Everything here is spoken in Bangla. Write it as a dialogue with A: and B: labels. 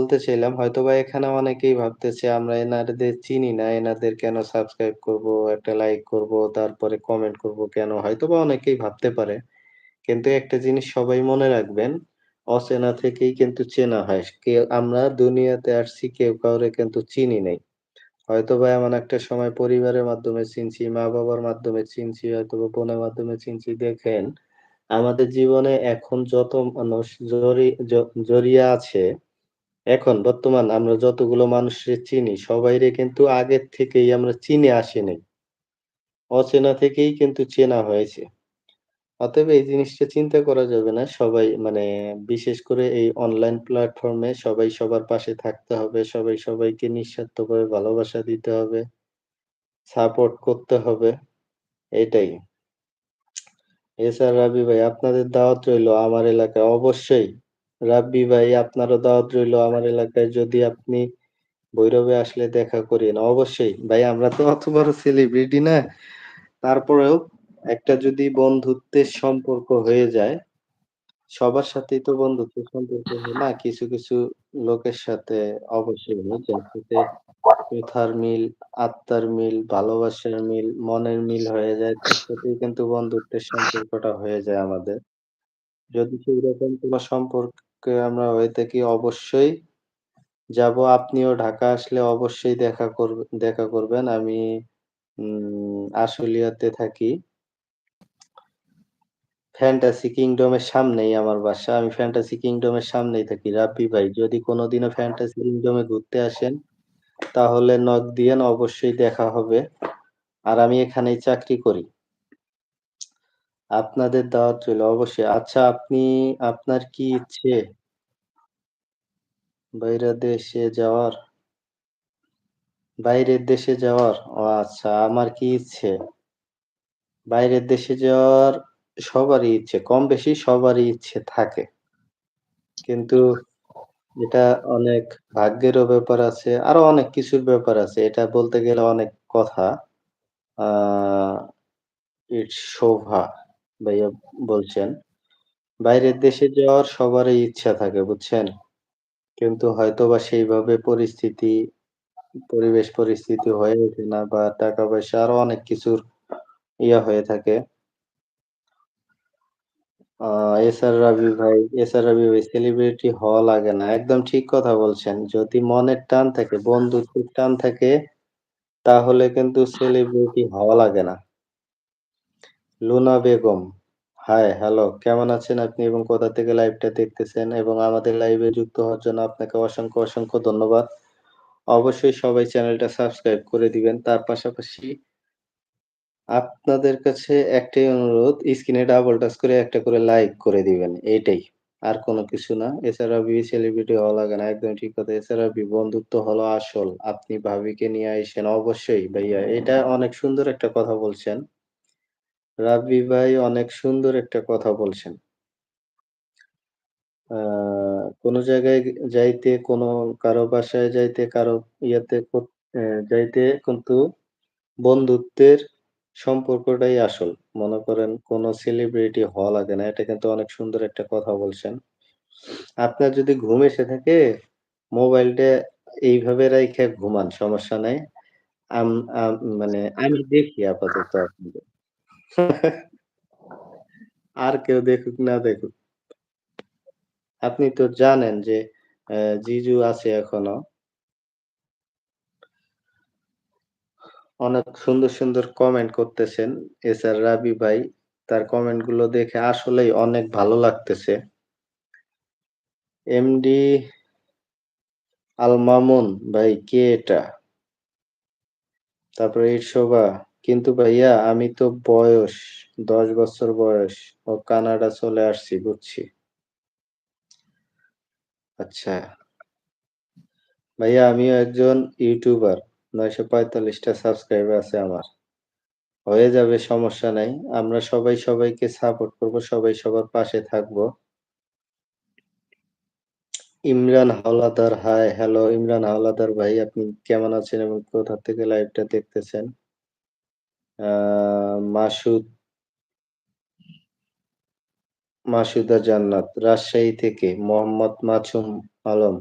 A: বলতে চাইলাম হয়তোবা এখানে অনেকেই ভাবতেছে আমরা এনাদের চিনি না, এনাদের কেন সাবস্ক্রাইব করব, একটা লাইক করব, তারপরে কমেন্ট করব কেন? হয়তোবা অনেকেই ভাবতে পারে। কিন্তু একটা জিনিস সবাই মনে রাখবেন, অচেনা থেকেই কিন্তু চেনা হয়। কেউ আমরা দুনিয়াতে আসছি কেউ কাউরে কিন্তু চিনি নাই। হয়তোবা এমন একটা সময় পরিবারের মাধ্যমে চিনছি, মা-বাবার মাধ্যমে চিনছি, হয়তোবা বোনের মাধ্যমে চিনছি। দেখেন, আমাদের জীবনে এখন যত মানুষ জড়ি জড়িয়ে আছে, এখন বর্তমান আমরা যতগুলো মানুষরে চিনি, সবাইরে কিন্তু আগের থেকেই আমরা চিনে আসি নাই। অচেনা থেকেই কিন্তু চেনা হয়েছে। অতএব এই জিনিসটা চিন্তা করা যাবে না। সবাই মানে বিশেষ করে এই অনলাইন প্ল্যাটফর্মে সবাই সবার পাশে থাকতে হবে। সবাই সবাইকে নিঃস্বার্থভাবে ভালোবাসা দিতে হবে। সাপোর্ট করতে হবে। এটাই। এছাড়া রাব্বি ভাই আপনাদের দাওয়াত রইল আমার এলাকায় অবশ্যই। রাব্বি ভাই আপনারও দাওয়াত রইল আমার এলাকায় যদি আপনি ভৈরবে আসলে দেখা করিয়েন। অবশ্যই। ভাই আমরা তো অত বড় সেলিব্রিটি না। তারপরেও একটা যদি বন্ধুত্বের সম্পর্ক হয়ে যায়, সবার সাথেই তো বন্ধুত্বের সম্পর্ক হয় না। কিছু, কিছু লোকের সাথে অবশ্যই। যার সাথে কথার মিল, আত্মার মিল, ভালোবাসার মিল, মনের মিল হয়ে যায় তার সাথেই কিন্তু বন্ধুত্বের সম্পর্কটা হয়ে যায় আমাদের। যদি সেইরকম কোনো সম্পর্কে আমরা হয়ে থাকি অবশ্যই যাব। আপনিও ঢাকা আসলে অবশ্যই দেখা করব দেখা করবেন। আমি আশুলিয়াতে থাকি। ফ্যান্টাসি কিংডমের সামনেই আমার বাসা। আমি ফ্যান্টাসি কিংডমের সামনেই থাকি। রাব্বি ভাই যদি কোনদিনও ফ্যান্টাসি কিংডমে ঘুরতে আসেন, তাহলে নক দিয়েন অবশ্যই দেখা হবে। আর আমি এখানেই চাকরি করি। আপনাদের দাওয়াত রইল, অবশ্যই। আচ্ছা আপনি, আপনার কি ইচ্ছে? বাইরের দেশে যাওয়ার? বাইরের দেশে যাওয়ার? ও আচ্ছা আমার কি ইচ্ছে? বাইরের দেশে যাওয়ার সবারই ইচ্ছে। কম বেশি সবারই ইচ্ছে থাকে। কিন্তু এটা অনেক ভাগ্যেরও ব্যাপার আছে। আরও অনেক কিছুর ব্যাপার আছে। এটা বলতে গেলে অনেক কথা। আহ ইটস শোভা ভাইয়া বলছেন। বাইরের দেশে যাওয়ার সবারই ইচ্ছা থাকে বুঝছেন? কিন্তু হয়তোবা সেইভাবে পরিস্থিতি, পরিবেশ পরিস্থিতি হয়ে ওঠে না বা টাকা-পয়সা আরও অনেক কিছুর ইয়া হয়ে থাকে। এছাড়া রাব্বি ভাই এছাড়া রাব্বি ভাই সেলিব্রিটি হওয়া লাগে না। একদম ঠিক কথা বলছেন। যদি মনের টান থাকে, বন্ধুত্বের টান থাকে, তাহলে কিন্তু সেলিব্রিটি হওয়া লাগে না। লুনা বেগম, হাই, হ্যালো কেমন আছেন আপনি এবং কোথা থেকে লাইভটা দেখতেছেন এবং আমাদের লাইভে যুক্ত হওয়ার জন্য আপনাকে অসংখ্য, অসংখ্য ধন্যবাদ। অবশ্যই সবাই চ্যানেলটা সাবস্ক্রাইব করে দিবেন। তার পাশাপাশি আপনাদের কাছে একটাই অনুরোধ স্ক্রিনে ডাবল টাচ করে একটা করে লাইক করে দিবেন। এইটাই। আর কোনো কিছু না। এছাড়া বি সেলিব্রিটি হওয়া লাগে না। একদমই ঠিক কথা। এছাড়া বি বন্ধুত্ব হলো আসল। আপনি ভাবিকে নিয়ে আইসেন অবশ্যই ভাইয়া। এটা অনেক সুন্দর একটা কথা বলছেন। রাব্বি ভাই অনেক সুন্দর একটা কথা বলছেন। কোন জায়গায় যাইতে কোন কারও বাসায় যাইতে কারও ইয়াতে যাইতে কিন্তু বন্ধুত্বের সম্পর্কটাই আসল। মনে করেন কোন সেলিব্রিটি হওয়া লাগে না। এটা কিন্তু অনেক সুন্দর একটা কথা বলছেন। আপনার যদি ঘুম এসে থাকে, মোবাইলটা এইভাবে রাইখা ঘুমান সমস্যা নাই। মানে আমি দেখি আপাতত আপনাকে। আর কেউ দেখুক না দেখুক। আপনি তো জানেন যে জিজু আছে এখনও। অনেক সুন্দর, সুন্দর কমেন্ট করতেছেন। এস আর রাবি ভাই তার কমেন্টগুলো দেখে আসলেই অনেক ভালো লাগতেছে। এমডি আল মামুন ভাই কে এটা? তারপরে ঈর্ষ শোভা। কিন্তু ভাইয়া আমি তো বয়স ১০ বছর বয়স ও কানাডা চলে আসছি বুঝছি। আচ্ছা। ভাইয়া আমিও একজন ইউটিউবার। ৯৪৫ টা সাবস্ক্রাইবার আছে আমার। হয়ে যাবে সমস্যা নাই। আমরা সবাই সবাইকে সাপোর্ট করব। সবাই সবার পাশে থাকব। ইমরান হাওলাদার, হাই, হ্যালো ইমরান হাওলাদার ভাই আপনি কেমন আছেন এবং কোথা থেকে লাইভটা দেখতেছেন? মাসুদ মাসুদা জান্নাত, রাজশাহী থেকে মোহাম্মদ মাসুম আলম।